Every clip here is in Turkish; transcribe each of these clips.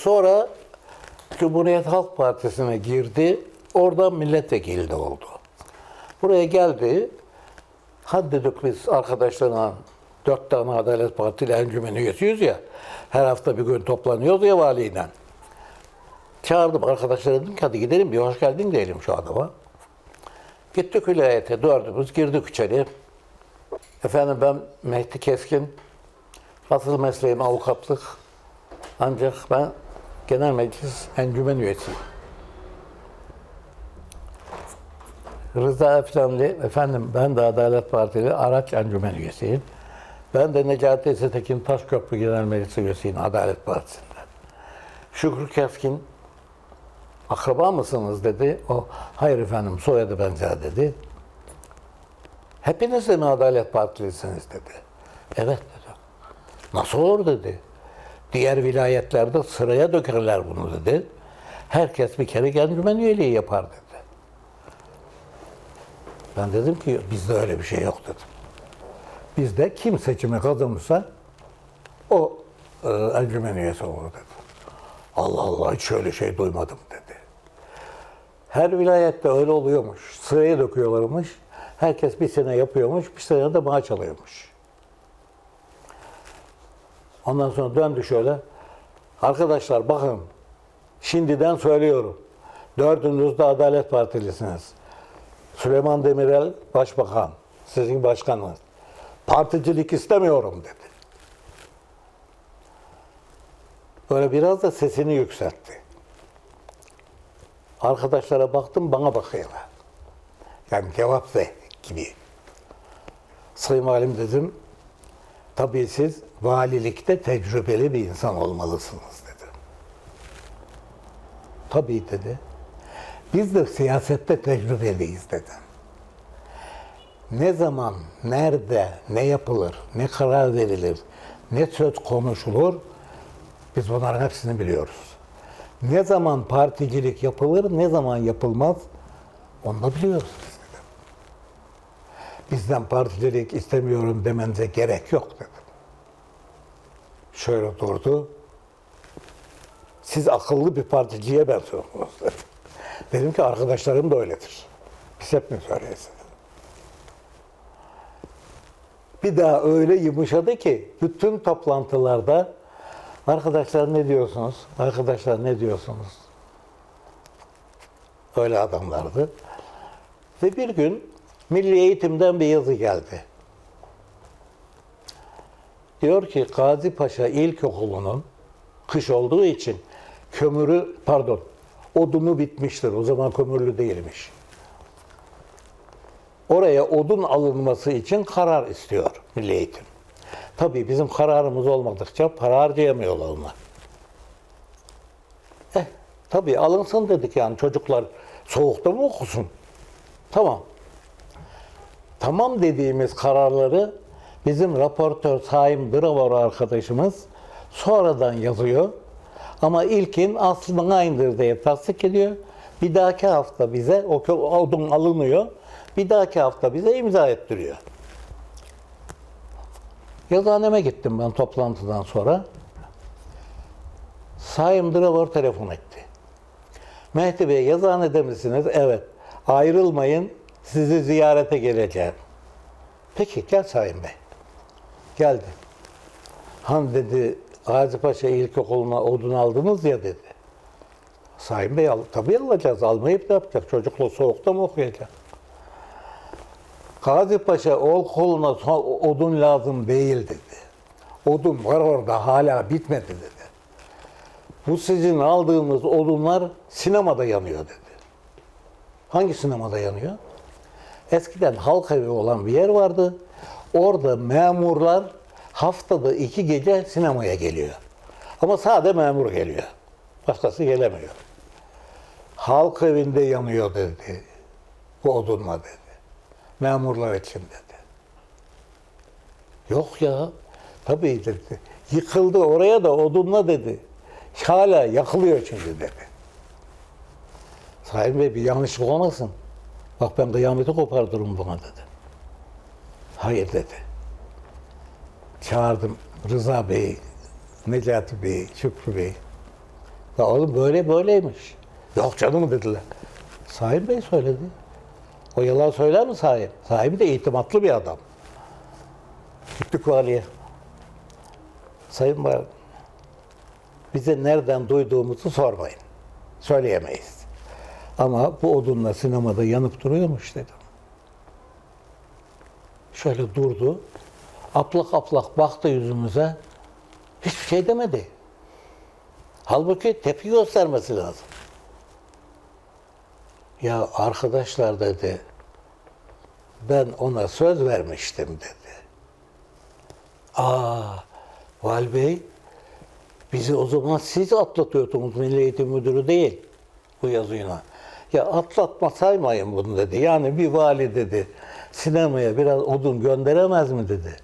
sonra Cumhuriyet Halk Partisi'ne girdi. Orada milletvekili de oldu. Buraya geldi. Hadi dedik biz arkadaşlarla dört tane Adalet Partili encümen üyesiyiz ya. Her hafta bir gün toplanıyoruz ya valiyle. Çağırdım arkadaşlara dedim ki hadi gidelim bir hoş geldin diyelim şu adama. Gittik vilayete dördümüz girdik içeri. Efendim ben Mehdi Keskin. Asıl mesleğim avukatlık. Ancak ben genel meclis encümen üyesiyim. Rıza Efendi, efendim ben de Adalet Partili araç encümen üyesiyim. Ben de Necati Esetekin Taşköprü Genel Meclis üyesiyim Adalet Partisi'nden. Şükrü Keskin, akraba mısınız dedi. O, hayır efendim soyadı benzer dedi. Hepiniz de mi Adalet Partilisiniz dedi. Evet dedi. Nasıl olur dedi. Diğer vilayetlerde sıraya dökerler bunu dedi. Herkes bir kere encümen üyeliği yapar dedi. Ben dedim ki bizde öyle bir şey yok dedim. Bizde kim seçimi kazanırsa o e, encümen üyesi olur dedi. Allah Allah hiç öyle şey duymadım dedi. Her vilayette öyle oluyormuş. Sıraya döküyorlarmış. Herkes bir sene yapıyormuş, bir sene de maaş alıyormuş. Ondan sonra döndü şöyle. Arkadaşlar bakın, şimdiden söylüyorum. Dördünüz de Adalet Partilisiniz. Süleyman Demirel Başbakan, sizin başkanınız. Particilik istemiyorum dedi. Böyle biraz da sesini yükseltti. Arkadaşlara baktım bana bakıyorlar. Yani cevap ver gibi. Sayın Valim dedim, tabii siz valilikte tecrübeli bir insan olmalısınız dedim. Tabii dedi. Biz de siyasette tecrübeliyiz dedim. Ne zaman, nerede, ne yapılır, ne karar verilir, ne söz konuşulur, biz bunların hepsini biliyoruz. Ne zaman particilik yapılır, ne zaman yapılmaz, onu da biliyoruz. Bizden particilik istemiyorum demenize gerek yok dedim. Şöyle durdu. Siz akıllı bir particiye benziyorsunuz dedim. Ki arkadaşlarım da öyledir. Biz hep mi söyleyiz. Bir daha öyle yumuşadı ki bütün toplantılarda arkadaşlar ne diyorsunuz? Arkadaşlar ne diyorsunuz? Öyle adamlardı. Ve bir gün Milli Eğitim'den bir yazı geldi. Diyor ki Gazi Paşa İlkokulu'nun kış olduğu için kömürü pardon odunu bitmiştir. O zaman kömürlü değilmiş. Oraya odun alınması için karar istiyor Milli Eğitim. Tabii bizim kararımız olmadıkça para harcayamıyorlar onlar. Eh, tabii alınsın dedik yani çocuklar soğukta mı okusun? Tamam. Tamam dediğimiz kararları bizim raportör Saim Dravor arkadaşımız sonradan yazıyor. Ama ilkin aslında aynıdır diye tasdik ediyor. Bir dahaki hafta bize o odun alınıyor. Bir dahaki hafta bize imza ettiriyor. Yazıhaneme gittim ben toplantıdan sonra. Saim Dravor telefon etti. Mehdi Bey yazıhanede misiniz? Evet. Ayrılmayın. Sizi ziyarete geleceğim. Peki gel Saim Bey. Geldi. Han dedi Gazi Paşa İlkokulu'na odun aldınız ya dedi. Saim Bey al, tabii alacağız. Almayıp ne yapacak? Çocukla soğukta mı okuyacak? Gazi Paşa okuluna so- odun lazım değil dedi. Odun var orada hala bitmedi dedi. Bu sizin aldığınız odunlar sinemada yanıyor dedi. Hangi sinemada yanıyor? Eskiden halk evi olan bir yer vardı. Orada memurlar haftada iki gece sinemaya geliyor. Ama sade memur geliyor. Başkası gelemiyor. Halk evinde yanıyor dedi. Bu odunla dedi. Memurlar için dedi. Yok ya. Tabii dedi. Yıkıldı oraya da odunla dedi. Hala yakılıyor çünkü dedi. Sayın Bey bir yanlışlık olmasın. Bak ben kıyameti kopartırım buna dedi. Hayır dedi. Çağırdım Rıza Bey'i Necati Bey, Şükrü Bey. Ya oğlum böyle böyleymiş. Yok canım dediler. Sahip Bey söyledi. O yalan söyler mi sahip? Sahibi de itimatlı bir adam. Gittik valiye. Sayın Bayan, bize nereden duyduğumuzu sormayın. Söyleyemeyiz. Ama bu odunla sinemada yanıp duruyormuş dedim. Şöyle durdu. Aplak aplak baktı yüzümüze. Hiçbir şey demedi. Halbuki tepki göstermesi lazım. Ya arkadaşlar dedi, ben ona söz vermiştim dedi. Aa, Val Bey, bizi o zaman siz atlatıyordunuz Milli Eğitim Müdürü değil bu yazıyla. Ya atlatma saymayın bunu dedi. Yani bir vali dedi sinemaya biraz odun gönderemez mi dedi.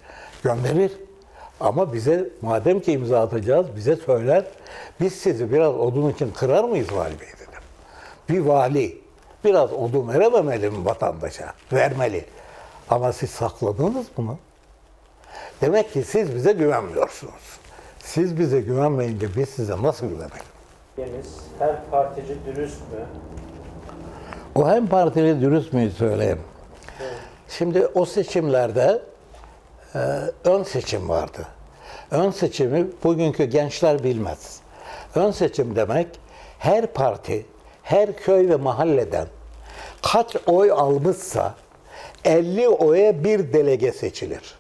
Gönderir. Ama bize madem ki imza atacağız bize söyler. Biz sizi biraz odun için kırar mıyız vali bey dedim. Bir vali biraz odun verememeli mi vatandaşa? Vermeli. Ama siz sakladınız bunu. Demek ki siz bize güvenmiyorsunuz. Siz bize güvenmeyince biz size nasıl güvenelim? Deniz, her partici dürüst mü? O hem partili dürüst müyü söyleyeyim. Şimdi o seçimlerde e, ön seçim vardı. Ön seçimi bugünkü gençler bilmez. Ön seçim demek her parti, her köy ve mahalleden kaç oy almışsa 50 oya bir delege seçilir.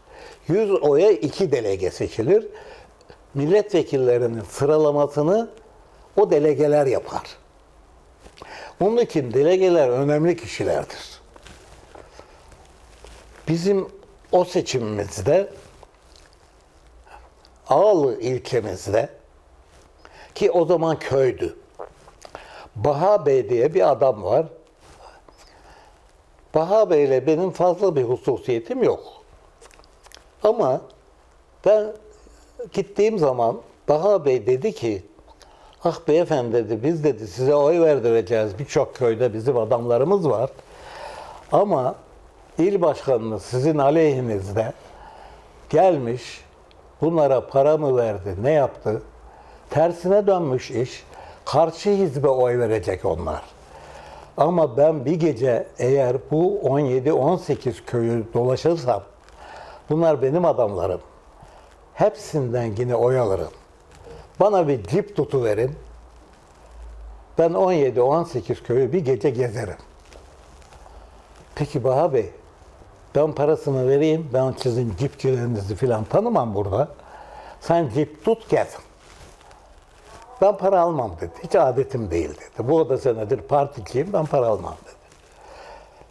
100 oya iki delege seçilir. Milletvekillerinin sıralamasını o delegeler yapar. Onun için delegeler önemli kişilerdir. Bizim o seçimimizde Ağlı ilçemizde ki o zaman köydü. Baha Bey diye bir adam var. Baha Bey ile benim fazla bir hususiyetim yok. Ama ben gittiğim zaman Baha Bey dedi ki Ah beyefendi dedi biz dedi size oy verdireceğiz. Birçok köyde bizim adamlarımız var. Ama il başkanınız sizin aleyhinizde gelmiş bunlara para mı verdi ne yaptı? Tersine dönmüş iş. Karşı hizbe oy verecek onlar. Ama ben bir gece eğer bu 17-18 köyü dolaşırsam bunlar benim adamlarım. Hepsinden yine oy alırım. Bana bir cip tutu verin. Ben 17-18 köyü bir gece gezerim. Peki Baha Bey, ben parasını vereyim, ben sizin cipçilerinizi filan tanımam burada. Sen cip tut gez. Ben para almam dedi. Hiç adetim değil dedi. Bu oda senedir particiyim, ben para almam dedi.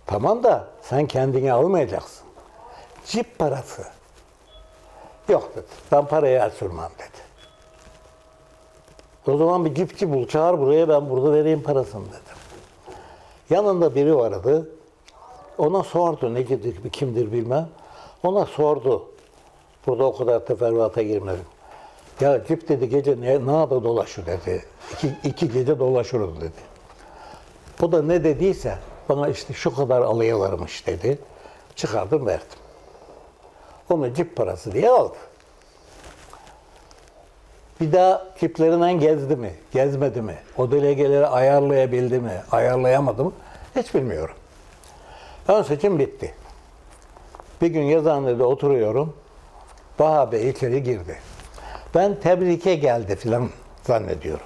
Tamam da sen kendini almayacaksın. Cip parası. Yok dedi. Ben parayı el sürmem dedi. O zaman bir cipçi bul, çağır buraya ben burada vereyim parasını dedim. Yanında biri vardı. Ona sordu necidir, kimdir bilmem. Ona sordu. Burada o kadar teferruata girmedim. Ya cip dedi gece ne, ne yapı dolaşır dedi. İki, iki gece dolaşırız dedi. O da ne dediyse bana işte şu kadar alıyalarmış dedi. Çıkardım verdim. Onu cip parası diye aldı. Bir daha ciplerinden gezdi mi, gezmedi mi? O delegeleri ayarlayabildi mi, ayarlayamadı mı? Hiç bilmiyorum. Ön seçim bitti. Bir gün yazıhanede oturuyorum. Baha içeri girdi. Ben tebrike geldi filan zannediyorum.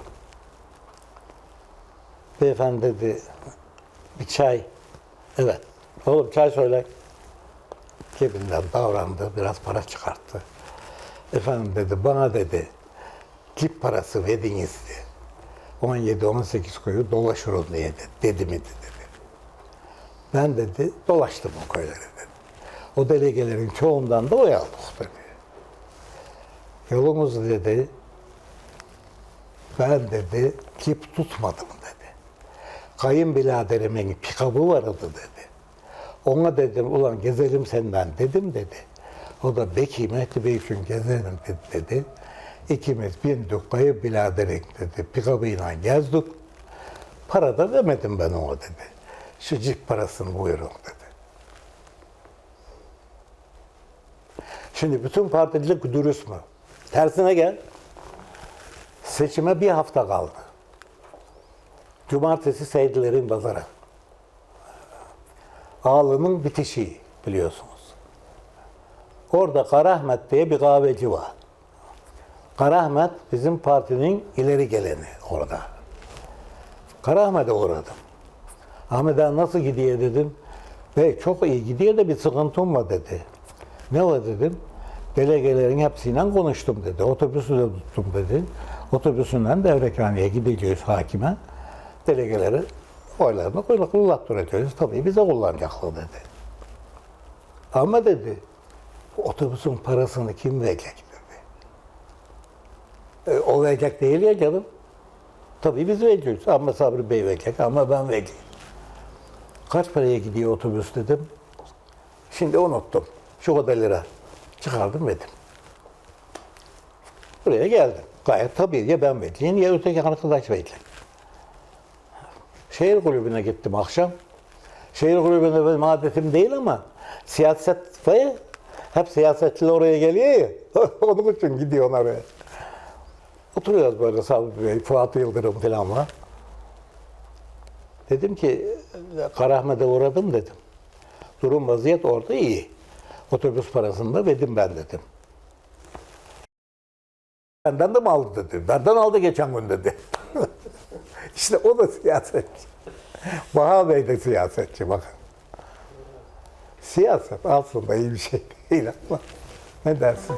Beyefendi dedi, bir çay. Evet. Oğlum çay söyle. Cebinden davrandı, biraz para çıkarttı. Efendim dedi, bana dedi, cip parası verdiniz diye. 17-18 koyu dolaşırım diye dedi. Dedi mi dedi. Ben dedi dolaştım o köyleri dedi. O delegelerin çoğundan da oy aldık dedi. Yolumuz dedi ben dedi cip tutmadım dedi. Kayınbiraderimin pikabı vardı dedi. Ona dedim ulan gezelim senden dedim dedi. O da Beki Mehdi Bey için gezelim dedi. dedi. İkimiz bindik kayınbiraderin dedi. Pikabıyla gezdik. Para da vermedim ben ona dedi. Şu cip parasını buyurun dedi. Şimdi bütün particilik dürüst mü? Tersine gel. Seçime bir hafta kaldı. Cumartesi Seydilerin pazarı. Ağlı'nın bitişi biliyorsunuz. Orada Karahmet diye bir kahveci var. Karahmet bizim partinin ileri geleni orada. Karahmet'e uğradım. Ahmet ağa nasıl gidiyor dedim. Bey çok iyi gidiyor da bir sıkıntım var dedi. Ne var dedim. Delegelerin hepsiyle konuştum dedi. Otobüsü de tuttum dedi. Otobüsünden devrekhaneye gideceğiz hakime. Delegeleri oylarını kullandıracağız. Tabii bize kullanacaklar dedi. Ama dedi otobüsün parasını kim verecek dedi. E, o verecek değil ya canım. Tabii biz vereceğiz. Ama Sabri Bey verecek ama ben vereceğim. Kaç paraya gidiyor otobüs dedim. Şimdi unuttum. Şu kadar lira. Çıkardım verdim. Buraya geldim. Gayet tabii ya ben vereceğim ya öteki arkadaş verecek. Şehir kulübüne gittim akşam. Şehir kulübünde benim adetim değil ama siyaset ya, hep siyasetçiler oraya geliyor ya. Onun için gidiyor oraya. Oturuyoruz böyle Sabri Bey, Fuat Yıldırım falan var. Dedim ki Karahmet'e uğradım dedim. Durum vaziyet orada iyi. Otobüs parasını da verdim ben dedim. Benden de mi aldı dedi. Benden aldı geçen gün dedi. işte o da siyasetçi. Baha Bey de siyasetçi bakın. Siyaset aslında iyi bir şey değil ama ne dersin?